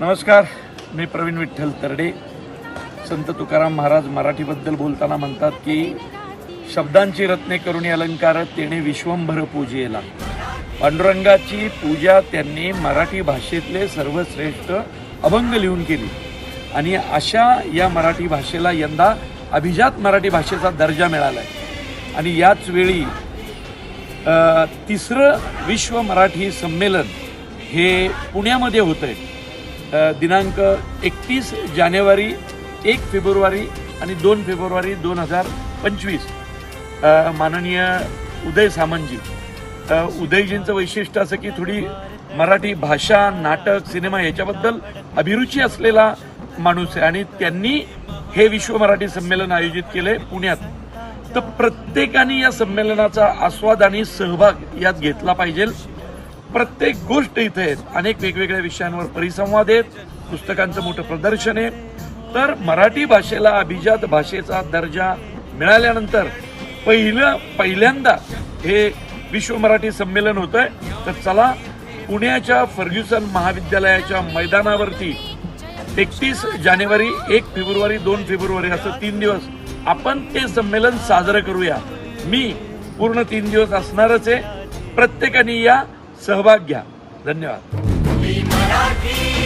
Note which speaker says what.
Speaker 1: नमस्कार मी प्रवीण विठ्ठल तरडे. संत तुकाराम महाराज मराठीबद्दल बोलताना म्हणतात की शब्दांची रत्ने करुणी अलंकार तेने विश्वंभर पूजेला. पांडुरंगाची पूजा त्यांनी मराठी भाषेतले सर्वश्रेष्ठ अभंग लिहून केली. आणि अशा या मराठी भाषेला यंदा अभिजात मराठी भाषेचा दर्जा मिळाला आहे आणि याच वेळी तिसरं विश्व मराठी संमेलन हे पुण्यामध्ये होतं आहे दिनांक एकतीस जानेवारी एक फेब्रुवारी आणि दोन फेब्रुवारी दोन हजार पंचवीस. माननीय उदय सामंतजी उदयजींचं वैशिष्ट्य असं की थोडी मराठी भाषा नाटक सिनेमा याच्याबद्दल अभिरुची असलेला माणूस आहे आणि त्यांनी हे विश्व मराठी संमेलन आयोजित केले पुण्यात. तर प्रत्येकाने या संमेलनाचा आस्वाद आणि सहभाग यात घेतला पाहिजे. प्रत्येक गोष्ट इथे आहेत. अनेक वेगवेगळ्या विषयांवर परिसंवाद आहेत. पुस्तकांचं मोठं प्रदर्शन आहे. तर मराठी भाषेला अभिजात भाषेचा दर्जा मिळाल्यानंतर पहिलं पहिल्यांदा हे विश्व मराठी संमेलन होत आहे तर चला पुण्याच्या फर्ग्युसन महाविद्यालयाच्या मैदानावरती एकतीस जानेवारी एक फेब्रुवारी दोन फेब्रुवारी असं तीन दिवस आपण ते संमेलन साजरं करूया. मी पूर्ण तीन दिवस असणारच आहे. प्रत्येकाने या सहभाग घ्या. धन्यवाद.
Speaker 2: मी मराठी.